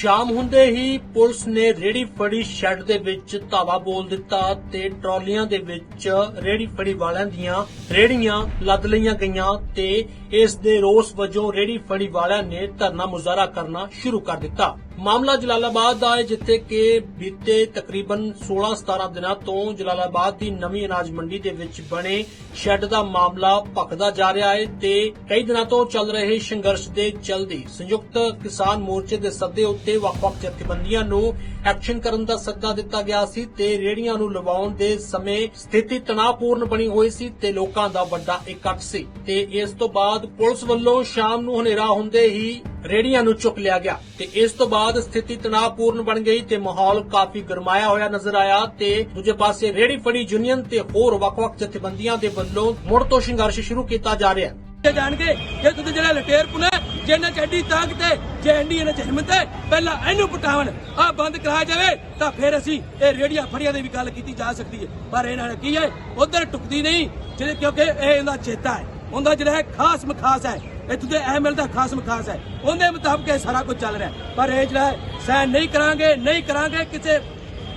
ਸ਼ਾਮ ਹੁੰਦੇ ਹੀ ਪੁਲਿਸ ਨੇ ਰੇੜੀ ਫੜੀ ਸ਼ੈੱਡ ਦੇ ਵਿੱਚ ਧਾਵਾ ਬੋਲ ਦਿੱਤਾ ਤੇ ਟਰਾਲੀਆਂ ਦੇ ਵਿੱਚ ਰੇੜੀ ਫੜੀ ਵਾਲਿਆਂ ਦੀਆਂ ਰੇੜੀਆਂ ਲੱਦ ਲਈਆਂ ਗਈਆਂ ਤੇ ਇਸ ਦੇ ਰੋਸ ਵਜੋਂ ਰੇੜੀ ਫੜੀ ਵਾਲਿਆਂ ਨੇ ਧਰਨਾ ਮੁਜ਼ਾਹਰਾ ਕਰਨਾ ਸ਼ੁਰੂ ਕਰ ਦਿੱਤਾ। ਮਾਮਲਾ ਜਲਾਲਾਬਾਦ ਦਾ ਹੈ, ਜਿੱਥੇ ਕਿ ਬੀਤੇ ਤਕਰੀਬਨ 16-17 ਦਿਨਾਂ ਤੋਂ ਜਲਾਲਾਬਾਦ ਦੀ ਨਵੀਂ ਅਨਾਜ ਮੰਡੀ ਦੇ ਵਿੱਚ ਬਣੇ ਸ਼ੈੱਡ ਦਾ ਮਾਮਲਾ ਭਖਦਾ ਜਾ ਰਿਹਾ ਹੈ ਤੇ ਕਈ ਦਿਨਾਂ ਤੋਂ ਚੱਲ ਰਹੇ ਸੰਘਰਸ਼ ਦੇ ਚਲਦੇ ਸੰਯੁਕਤ ਕਿਸਾਨ ਮੋਰਚੇ ਦੇ ਸੱਦੇ ਉੱਤੇ ਵੱਖ-ਵੱਖ ਜਥੇਬੰਦੀਆਂ ਨੂੰ ਐਕਸ਼ਨ ਕਰਨ ਦਾ ਸੱਦਾ ਦਿੱਤਾ ਗਿਆ ਸੀ ਤੇ ਰੇੜੀਆਂ ਨੂੰ ਲਵਾਉਣ ਦੇ ਸਮੇਂ ਸਥਿਤੀ ਤਣਾਅਪੂਰਨ ਬਣੀ ਹੋਈ ਸੀ ਤੇ ਲੋਕਾਂ ਦਾ ਵੱਡਾ ਇਕੱਠ ਸੀ। ਤੇ ਇਸ ਤੋਂ ਬਾਅਦ ਪੁਲਿਸ ਵੱਲੋਂ ਸ਼ਾਮ ਨੂੰ ਹਨੇਰਾ ਹੁੰਦੇ ਹੀ ਰੇੜੀਆਂ ਨੂੰ ਚੁੱਕ ਲਿਆ ਗਿਆ ਤੇ ਇਸ ਤੋਂ ਬਾਅਦ ਸਥਿਤੀ ਤਣਾਅਪੂਰਨ ਬਣ ਗਈ ਤੇ ਮਾਹੌਲ ਕਾਫੀ ਗਰਮਾਇਆ ਹੋਇਆ ਨਜ਼ਰ ਆਇਆ ਤੇ ਦੂਜੇ ਪਾਸੇ ਰੇੜੀ ਫੜੀ ਯੂਨੀਅਨ ਤੇ ਹੋਰ ਵੱਖ-ਵੱਖ ਜਥੇਬੰਦੀਆਂ ਦੇ ਵੱਲੋਂ ਮੁੜ ਤੋਂ ਸੰਘਰਸ਼ ਸ਼ੁਰੂ ਕੀਤਾ ਜਾ ਰਿਹਾ ਹੈ। ਇਹ ਜਾਣਗੇ ਜੇ ਤੁਸੀਂ ਜਿਹੜਾ ਲਟੇਰ ਪੁਣਾ ਜਿਹਨਾਂ ਚ ਐਡੀ ਤਾਕਤ ਹੈ, ਜੇ ਐਡੀ ਇਹਨਾਂ ਚ ਹੈ, ਪਹਿਲਾਂ ਇਹਨੂੰ ਪਟਾਵਣ ਆ ਬੰਦ ਕਰਾਇਆ ਜਾਵੇ, ਤਾਂ ਫਿਰ ਅਸੀਂ ਇਹ ਰੇੜੀਆਂ ਫੜੀਆਂ ਦੀ ਵੀ ਗੱਲ ਕੀਤੀ ਜਾ ਸਕਦੀ ਹੈ। ਪਰ ਇਹਨਾਂ ਨੇ ਕੀ ਹੈ, ਉਧਰ ਟੁਕਦੀ ਨਹੀਂ, ਜਿਹੜੇ ਕਿਉਂਕਿ ਇਹ ਇਹਦਾ ਚੇਤਾ ਹੈ, ਉਹਦਾ ਜਿਹੜਾ ਹੈ ਖਾਸ ਮਖਾਸ ਹੈ ਇੱਥੇ ਦੇ ਅਹਿਮਲ ਦਾ ਖਾਸ ਮਖਾਸ ਹੈ। ਉਹਦੇ ਮੁਤਾਬਕ ਇਹ ਸਾਰਾ ਕੁਝ ਚੱਲ ਰਿਹਾ ਪਰ ਇਹ ਜਿਹੜਾ ਸਹਿਣ ਨਹੀਂ ਕਰਾਂਗੇ ਨਹੀਂ ਕਰਾਂਗੇ, ਕਿਸੇ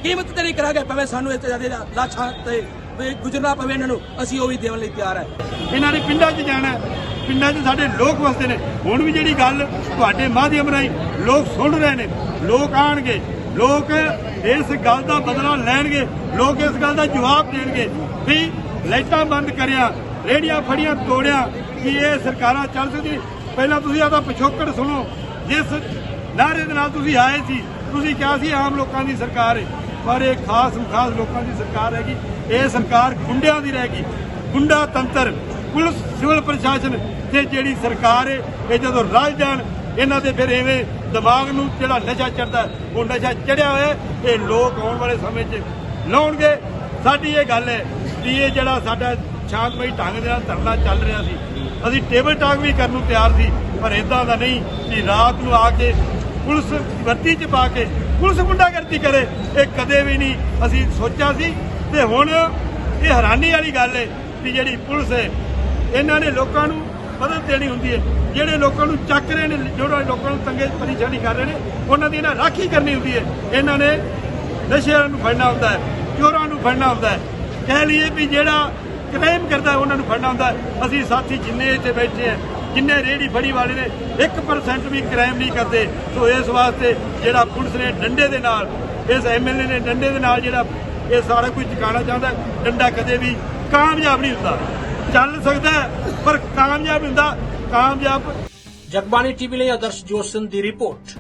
ਕੀਮਤ ਤੇ ਨਹੀਂ ਕਰਾਂਗੇ, ਭਾਵੇਂ ਸਾਨੂੰ ਇੱਥੇ ਜ਼ਿਆਦਾ ਲਾਛਾਂ ਤੇ ਗੁਜ਼ਰਨਾ ਪਵੇ ਇਹਨਾਂ ਨੂੰ, ਅਸੀਂ ਉਹ ਵੀ ਦੇਣ ਲਈ ਤਿਆਰ ਹੈ। ਇਹਨਾਂ ਨੇ ਪਿੰਡਾਂ 'ਚ ਜਾਣਾ ਪਿੰਡਾਂ 'ਚ ਸਾਡੇ ਲੋਕ ਵਸਦੇ ਨੇ। ਹੁਣ ਵੀ ਜਿਹੜੀ ਗੱਲ ਤੁਹਾਡੇ ਮਾਧਿਅਮ ਰਾਹੀਂ ਲੋਕ ਸੁਣ ਰਹੇ ਨੇ, ਲੋਕ ਆਣਗੇ, ਲੋਕ ਇਸ ਗੱਲ ਦਾ ਬਦਲਾ ਲੈਣਗੇ, ਲੋਕ ਇਸ ਗੱਲ ਦਾ ਜਵਾਬ ਦੇਣਗੇ। ਵੀ ਲਾਈਟਾਂ ਬੰਦ ਕਰਿਆ ਰੇੜੀਆਂ ਫੜੀਆਂ ਤੋੜਿਆ ਕਿ ਇਹ ਸਰਕਾਰਾਂ ਚੱਲ ਸਕਦੀ? ਪਹਿਲਾਂ ਤੁਸੀਂ ਆਦਾ ਪਿਛੋਕੜ ਸੁਣੋ। ਜਿਸ ਨਾਰੇ ਦੇ ਨਾਲ ਤੁਸੀਂ ਆਏ ਸੀ, ਤੁਸੀਂ ਕਿਹਾ ਸੀ ਆਮ ਲੋਕਾਂ ਦੀ ਸਰਕਾਰ ਹੈ ਪਰ ਇਹ ਖਾਸ ਖਾਸ ਲੋਕਾਂ ਦੀ ਸਰਕਾਰ ਹੈਗੀ ਇਹ ਸਰਕਾਰ ਗੁੰਡਿਆਂ ਦੀ ਰਹਿ ਗਈ ਗੁੰਡਾ ਤੰਤਰ, ਪੁਲਿਸ, ਸਿਵਲ ਪ੍ਰਸ਼ਾਸਨ ਤੇ ਜਿਹੜੀ ਸਰਕਾਰ ਹੈ ਇਹ ਜਦੋਂ ਰਲ ਜਾਣ, ਇਹਨਾਂ ਦੇ ਫਿਰ ਐਵੇਂ ਦਿਮਾਗ ਨੂੰ ਜਿਹੜਾ ਨਸ਼ਾ ਚੜਦਾ, ਉਹ ਨਸ਼ਾ ਚੜਿਆ ਹੋਇਆ ਇਹ ਲੋਕ ਆਉਣ ਵਾਲੇ ਸਮੇਂ 'ਚ ਲਾਉਣਗੇ। ਸਾਡੀ ਇਹ ਗੱਲ ਹੈ ਕਿ ਇਹ ਜਿਹੜਾ ਸਾਡਾ ਸ਼ਾਂਤਮਈ ਢੰਗ ਦੇ ਨਾਲ ਧਰਨਾ ਚੱਲ ਰਿਹਾ ਸੀ ਅਸੀਂ ਟੇਬਲ ਟਾਕ ਵੀ ਕਰਨ ਨੂੰ ਤਿਆਰ ਸੀ, ਪਰ ਇਦਾਂ ਦਾ ਨਹੀਂ ਕਿ ਰਾਤ ਨੂੰ ਆ ਕੇ ਪੁਲਿਸ ਵਰਦੀ 'ਚ ਪਾ ਕੇ ਪੁਲਿਸ ਗੁੰਡਾਗਰਦੀ ਕਰੇ। ਇਹ ਕਦੇ ਵੀ ਨਹੀਂ ਅਸੀਂ ਸੋਚਿਆ ਸੀ। ਤੇ ਹੁਣ ਇਹ ਹੈਰਾਨੀ ਵਾਲੀ ਗੱਲ ਹੈ ਕਿ ਜਿਹੜੀ ਪੁਲਿਸ ਹੈ ਇਹਨਾਂ ਨੇ ਲੋਕਾਂ ਨੂੰ ਮਦਦ ਦੇਣੀ ਹੁੰਦੀ ਹੈ ਜਿਹੜੇ ਲੋਕਾਂ ਨੂੰ ਚੱਕ ਰਹੇ ਨੇ, ਜਿਹੜੇ ਲੋਕਾਂ ਨੂੰ ਤੰਗੇ ਪਰੇਸ਼ਾਨੀ ਕਰ ਰਹੇ ਨੇ, ਉਹਨਾਂ ਦੀ ਇਹਨਾਂ ਰਾਖੀ ਕਰਨੀ ਹੁੰਦੀ ਹੈ ਇਹਨਾਂ ਨੇ ਨਸ਼ਿਆਂ ਨੂੰ ਫੜਨਾ ਹੁੰਦਾ ਹੈ ਚੋਰਾਂ ਨੂੰ ਫੜਨਾ ਹੁੰਦਾ ਹੈ ਕਹਿ ਲਈਏ ਵੀ ਜਿਹੜਾ ਕ੍ਰਾਈਮ ਕਰਦਾ ਉਹਨਾਂ ਨੂੰ ਫੜਨਾ ਹੁੰਦਾ ਅਸੀਂ ਸਾਥੀ ਜਿੰਨੇ ਇੱਥੇ ਬੈਠੇ ਆ ਜਿੰਨੇ ਰੇੜੀ ਫੜੀ ਵਾਲੇ ਨੇ 1% ਵੀ ਕ੍ਰਾਈਮ ਨਹੀਂ ਕਰਦੇ। ਸੋ ਇਸ ਵਾਸਤੇ ਜਿਹੜਾ ਪੁਲਿਸ ਨੇ ਡੰਡੇ ਦੇ ਨਾਲ, ਇਸ ਐਮਐਲਏ ਨੇ ਡੰਡੇ ਦੇ ਨਾਲ ਜਿਹੜਾ ਇਹ ਸਾਰਾ ਕੁਝ ਟਿਕਾਣਾ ਚਾਹੁੰਦਾ ਡੰਡਾ ਕਦੇ ਵੀ ਕਾਮਯਾਬ ਨਹੀਂ ਹੁੰਦਾ। ਚੱਲ ਸਕਦਾ ਪਰ ਕਾਮਯਾਬ ਹੁੰਦਾ। ਕਾਮਯਾਬ ਜਗਬਾਣੀ ਟੀਵੀ ਲਈ ਆਦਰਸ਼ ਜੋਸਨ ਦੀ ਰਿਪੋਰਟ।